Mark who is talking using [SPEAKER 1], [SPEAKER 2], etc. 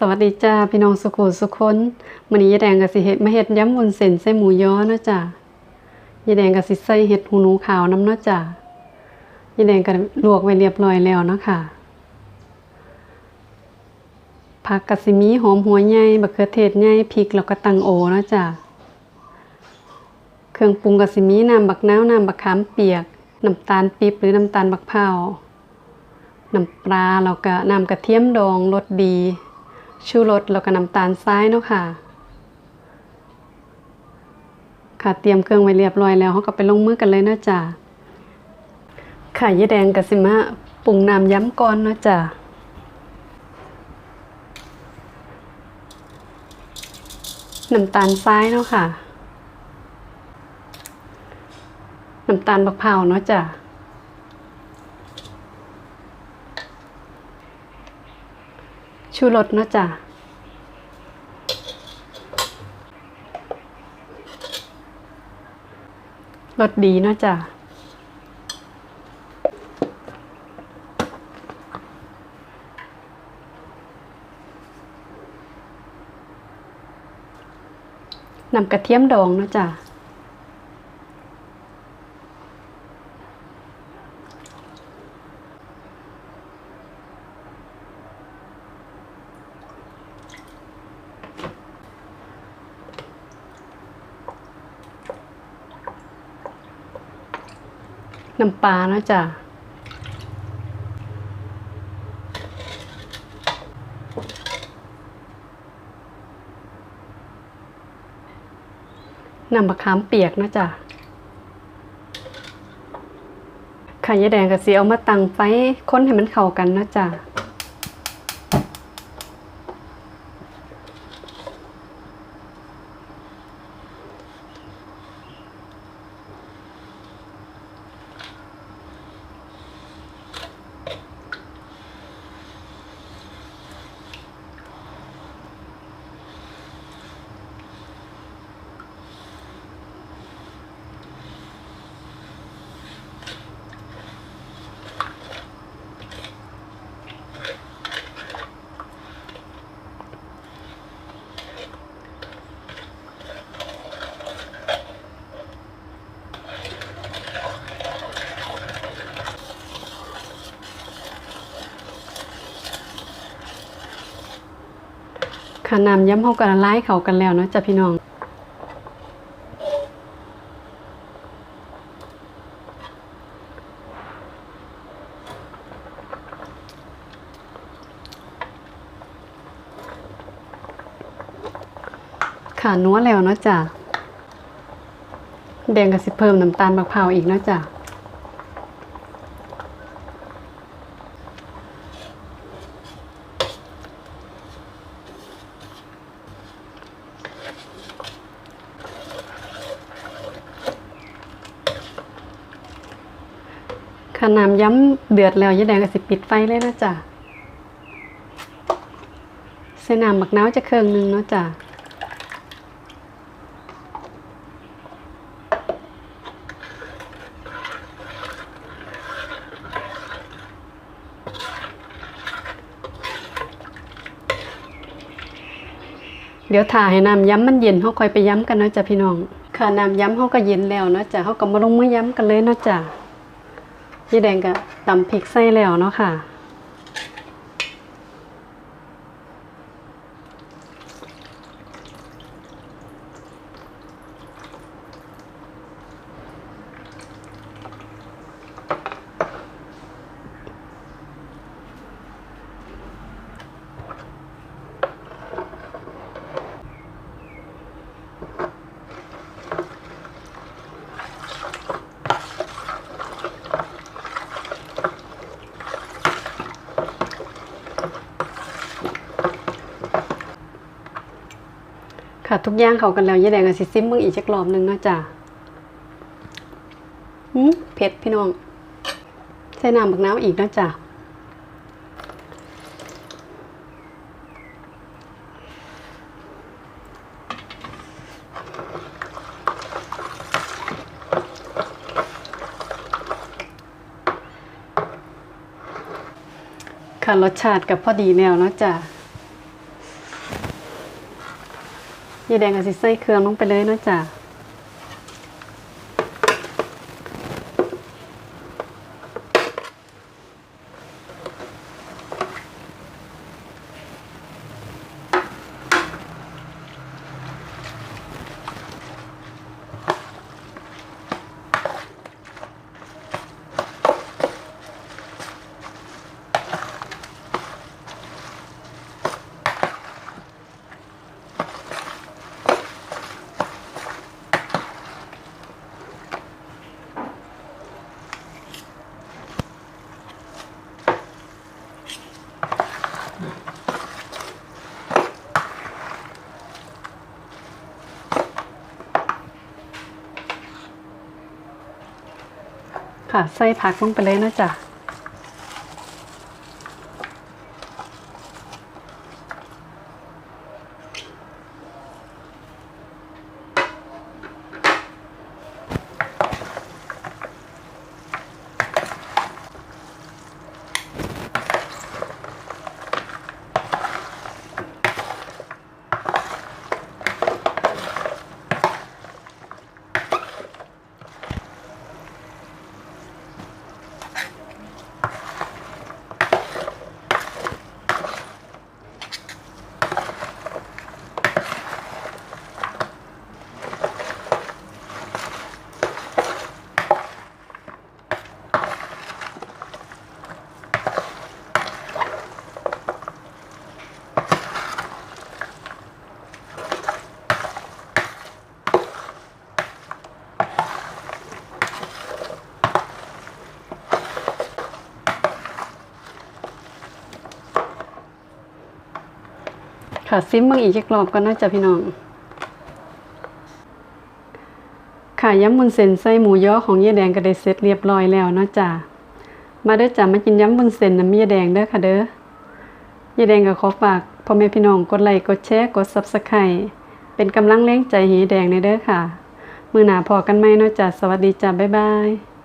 [SPEAKER 1] สวัสดีจ้าพี่น้องสุขุสุขคนมื้อนี้ยายแดงก็สิเฮ็ดมาเฮ็ดยำวุ้นเส้นใส่หมูย้อเนาะจ้ายายแดงก็สิใส่เห็ดหูหนูขาวน้ำเนาะจ้ายายแดงก็ลวกไว้เรียบร้อยแล้วเนาะค่ะผักกะสิมีหอมหัวใหญ่บักเขือเทศใหญ่พริกแล้วก็ตังโอเนาะจ้าเครื่องปรุงกะสิมีน้ำบักนาวน้ำบักขามเปียกน้ำตาลปี๊บหรือน้ำตาลบักพร้าน้ำปลาแล้วก็น้ำกระเทียมดองรสดี ชูรสแล้วก็น้ำตาลทรายเนาะค่ะ ค่ะเตรียมเครื่องไว้เรียบร้อยแล้วเขาก็ไปลงมือกันเลยเนาะจ้ะค่ะยาแดงกะสิมาปรุงน้ำย้ำก่อนเนาะจ้ะน้ำตาลทรายเนาะค่ะ น้ำตาลบักพร้าวเนาะจ้ะ ชูรสเนาะจ้ะรสดีเนาะจ้ะนำกระเทียมดองเนาะจ้ะ น้ำปลาเนาะจ้ะน้ำมะขามเปียกเนาะจ้ะไข่ยาแดงกับสีเอามาตั้งไฟค้นให้มันเข้ากันเนาะจ้ะ ค่ะน้ำย้ำเข้ากันละลายเข้ากันแล้วเนาะจ้ะพี่น้องค่ะนัวแล้วเนาะจ้ะแดงก็สิเพิ่มน้ำตาลมะพร้าวอีกเนาะจ้ะ ค่ะน้ำย้ำเดือดแล้วยายแดงก็สิปิดไฟเลยนะจ้ะใส่น้ำบักน้าวจะเครื่องหนึงเนาะจ้ะเดี๋ยวถ่าให้น้ำย้ำมันเย็นเขาค่อยไปย้ำกันเนาะจ้ะพี่น้อง ค่ะน้ำย้ำเขาก็เย็นแล้วเนาะจ้ะเขาก็มาลงมือย้ำกันเลยเนาะจ้ะ ยี่แดงก็ตำพริกใส่แล้วเนาะค่ะ ค่ะทุกอย่างเขากันแล้วยายแดงก็สิซิมมึงอีกจักรอบหนึงนะจ้ะหืมเผ็ดพี่น้องใส่น้ำบักน้ำอีกนะจ้ะค่ะรสชาติกับพอดีแล้วเนาะจ้ะ ยาแดงก็สิใส่เครื่องลงไปเลยนะจ้ะ ค่ะ ใส่ผักลงไปเลยนะจ๊ะ ค่ะซิมเบิ่งอีกจักรอบก่อนเนาะจ้ะพี่น้อง ค่ะย้ำบุญเส้นใส่หมูย่อของยายแดงก็ได้เสร็จเรียบร้อยแล้วเนาะจ้ะมาเด้อจ้ะมากินย้ำบุญเส้นน้ำยายแดงเด้อค่ะเด้อยายแดงก็ขอฝากพ่อแม่พี่น้องกดไลค์กดแชร์กด Subscribe เป็นกำลังแรงใจให้ยแดงในเด้อค่ะ มือหนาพอกันใหม่เนาะจ้ะสวัสดีจ้ะบ๊ายบาย